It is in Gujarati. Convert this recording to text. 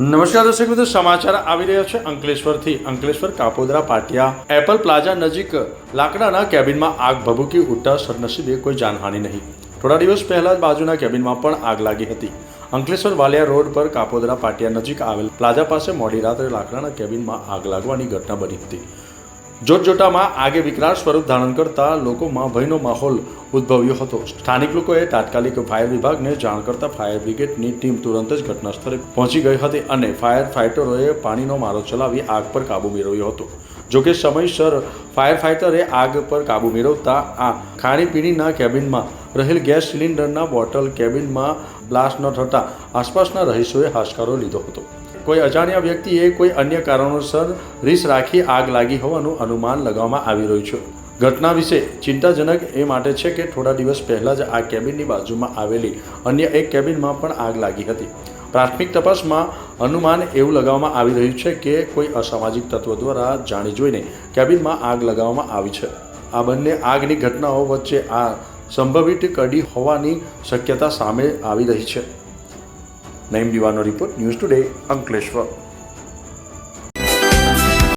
નમસ્કાર દર્શક મિત્રો, સમાચાર આવી રહ્યા છે અંકલેશ્વરથી. અંકલેશ્વર, કાપોદરા, પાટિયા, એપલ પ્લાઝા નજીક લાકડાના કેબિનમાં આગ ભભૂકી ઉઠતા સદનસીબે કોઈ જાનહાનિ નહીં. થોડા દિવસ પહેલા જ બાજુના કેબિનમાં પણ આગ લાગી હતી. અંકલેશ્વર વાલિયા રોડ પર કાપોદરા, પાટિયા નજીક આવેલ પ્લાઝા પાસે મોડી રાત્રે લાકડાના કેબિનમાં આગ લાગવાની ઘટના બની હતી. જોતજોટામાં આગે વિકરાળ સ્વરૂપ ધારણ કરતા લોકોમાં ભયનો માહોલ ઉદ્ભવ્યો હતો. સ્થાનિક લોકોએ તાત્કાલિક ફાયર વિભાગને જાણ કરતા ફાયર બ્રિગેડની ટીમ તુરંત જ ઘટના સ્થળે પહોંચી ગઈ હતી અને ફાયર ફાઇટરોએ પાણીનો મારો ચલાવી આગ પર કાબૂ મેળવ્યો હતો. જોકે સમયસર ફાયર ફાઇટરે આગ પર કાબૂ મેળવતા આ ખાણીપીણીના કેબિનમાં રહેલ ગેસ સિલિન્ડરના બોટલ કેબિનમાં બ્લાસ્ટ ન થતાં આસપાસના રહીશોએ હાશકારો લીધો હતો. કોઈ અજાણ્યા વ્યક્તિએ કોઈ અન્ય કારણોસર રીસ રાખી આગ લાગી હોવાનું અનુમાન લગાવવામાં આવી રહ્યું છે. ઘટના વિશે ચિંતાજનક એ માટે છે કે થોડા દિવસ પહેલાં જ આ કેબિનની બાજુમાં આવેલી અન્ય એક કેબિનમાં પણ આગ લાગી હતી. પ્રાથમિક તપાસમાં અનુમાન એવું લગાવવામાં આવી રહ્યું છે કે કોઈ અસામાજિક તત્વો દ્વારા જાણી જોઈને કેબિનમાં આગ લગાવવામાં આવી છે. આ બંને આગની ઘટનાઓ વચ્ચે આ સંભવિત કડી હોવાની શક્યતા સામે આવી રહી છે. નઈમ દીવાનો રિપોર્ટ ન્યૂઝ ટુડે અંકલેશ્વર